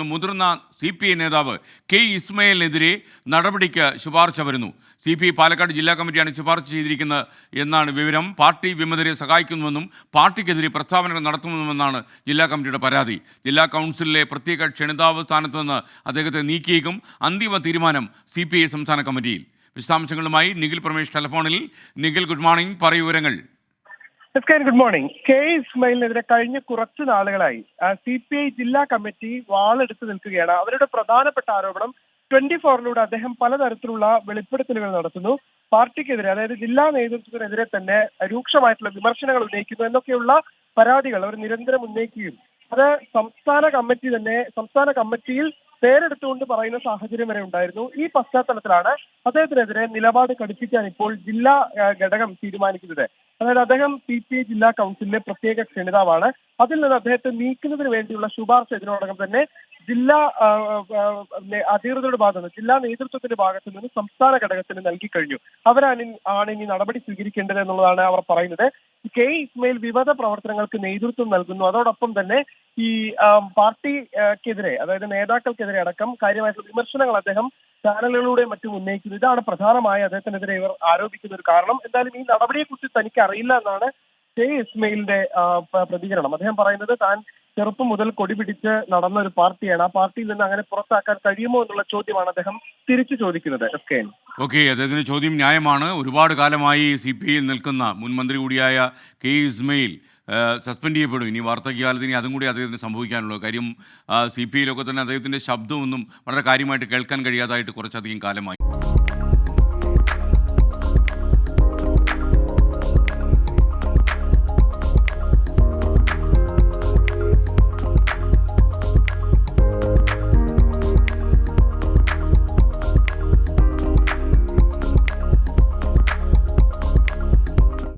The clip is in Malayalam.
മുതിർന്ന സി പി ഐ നേതാവ് കെ ഇസ്മയിലിനെതിരെ നടപടിക്ക് ശുപാർശ വരുന്നു. സി പി ഐ പാലക്കാട് ജില്ലാ കമ്മിറ്റിയാണ് ശുപാർശ ചെയ്തിരിക്കുന്നത് എന്നാണ് വിവരം. പാർട്ടി വിമതരെ സഹായിക്കുന്നുവെന്നും പാർട്ടിക്കെതിരെ പ്രസ്താവനകൾ നടത്തുന്നുവെന്നാണ് ജില്ലാ കമ്മിറ്റിയുടെ പരാതി. ജില്ലാ കൗൺസിലിലെ പ്രത്യേക ക്ഷണിതാവ് സ്ഥാനത്ത് നിന്ന് അദ്ദേഹത്തെ നീക്കിയേക്കും അന്തിമ തീരുമാനം സി സംസ്ഥാന കമ്മിറ്റിയിൽ. വിശദാംശങ്ങളുമായി Nikhil Pramesh ടെലഫോണിൽ. Nikhil good morning. പറയൂ കെ ഗുഡ് മോർണിംഗ് കെ ഇസ്മയിലിനെതിരെ കഴിഞ്ഞ കുറച്ച് നാളുകളായി സി പി ഐ ജില്ലാ കമ്മിറ്റി വാളെടുത്ത് നിൽക്കുകയാണ്. അവരുടെ പ്രധാനപ്പെട്ട ആരോപണം ട്വന്റി ഫോറിലൂടെ അദ്ദേഹം പലതരത്തിലുള്ള വെളിപ്പെടുത്തലുകൾ നടത്തുന്നു. പാർട്ടിക്കെതിരെ അതായത് ജില്ലാ നേതൃത്വത്തിനെതിരെ തന്നെ രൂക്ഷമായിട്ടുള്ള വിമർശനങ്ങൾ ഉന്നയിക്കുന്നു എന്നൊക്കെയുള്ള പരാതികൾ അവർ നിരന്തരം ഉന്നയിക്കുകയും അത് സംസ്ഥാന കമ്മിറ്റി തന്നെ സംസ്ഥാന കമ്മിറ്റിയിൽ പേരെടുത്തുകൊണ്ട് പറയുന്ന സാഹചര്യം വരെ ഉണ്ടായിരുന്നു. ഈ പശ്ചാത്തലത്തിലാണ് അദ്ദേഹത്തിനെതിരെ നിലപാട് കടുപ്പിക്കാൻ ഇപ്പോൾ ജില്ലാ ഘടകം തീരുമാനിക്കുന്നത്. അതായത് അദ്ദേഹം സി പി ഐ ജില്ലാ കൗൺസിലിലെ പ്രത്യേക ക്ഷണിതാവാണ്. അതിൽ നിന്ന് അദ്ദേഹത്തെ നീക്കുന്നതിന് വേണ്ടിയുള്ള ശുപാർശ ഇതിനോടകം തന്നെ ജില്ലാ അധികൃതരുടെ ഭാഗത്ത് നിന്ന് ജില്ലാ നേതൃത്വത്തിന്റെ ഭാഗത്ത് നിന്ന് സംസ്ഥാന ഘടകത്തിന് നൽകി കഴിഞ്ഞു. അവരാണ് ആണ് ഇനി നടപടി സ്വീകരിക്കേണ്ടത് എന്നുള്ളതാണ് അവർ പറയുന്നത്. കെ ഇസ്മയിൽ വിവിധ പ്രവർത്തനങ്ങൾക്ക് നേതൃത്വം നൽകുന്നു. അതോടൊപ്പം തന്നെ ഈ പാർട്ടിക്കെതിരെ അതായത് നേതാക്കൾക്കെതിരെ അടക്കം കാര്യമായിട്ടുള്ള വിമർശനങ്ങൾ അദ്ദേഹം ചാനലുകളിലൂടെ മറ്റും ഉന്നയിക്കുന്നത്. ഇതാണ് പ്രധാനമായി അദ്ദേഹത്തിനെതിരെ ഇവർ ആരോപിക്കുന്ന ഒരു കാരണം. എന്തായാലും ഈ നടപടിയെക്കുറിച്ച് തനിക്ക് അറിയില്ല എന്നാണ് കെ ഇസ്മയിലിന്റെ പ്രതികരണം. അദ്ദേഹം പറയുന്നത് താൻ ചെറുപ്പം മുതൽ കൊടി പിടിച്ച് നടന്ന ഒരു പാർട്ടിയാണ്. ആ പാർട്ടിയിൽ നിന്ന് അങ്ങനെ പുറത്താക്കാൻ കഴിയുമോ എന്നുള്ള ചോദ്യമാണ് അദ്ദേഹം തിരിച്ചു ചോദിക്കുന്നത്. ഓക്കെ അദ്ദേഹത്തിന്റെ ചോദ്യം ന്യായമാണ്. ഒരുപാട് കാലമായി സി പി നിൽക്കുന്ന മുൻ മന്ത്രി കൂടിയായ കെ ഇസ്മയിൽ സസ്പെൻഡ് ചെയ്യപ്പെടും. ഇനി വാർദ്ധക്യകാലത്ത് ഇനി അതും കൂടി അദ്ദേഹത്തിന് സംഭവിക്കാനുള്ളൂ. കാര്യം സി പി ഐയിലൊക്കെ തന്നെ അദ്ദേഹത്തിന്റെ ശബ്ദമൊന്നും വളരെ കാര്യമായിട്ട് കേൾക്കാൻ കഴിയാതായിട്ട് കുറച്ചധികം കാലമായി.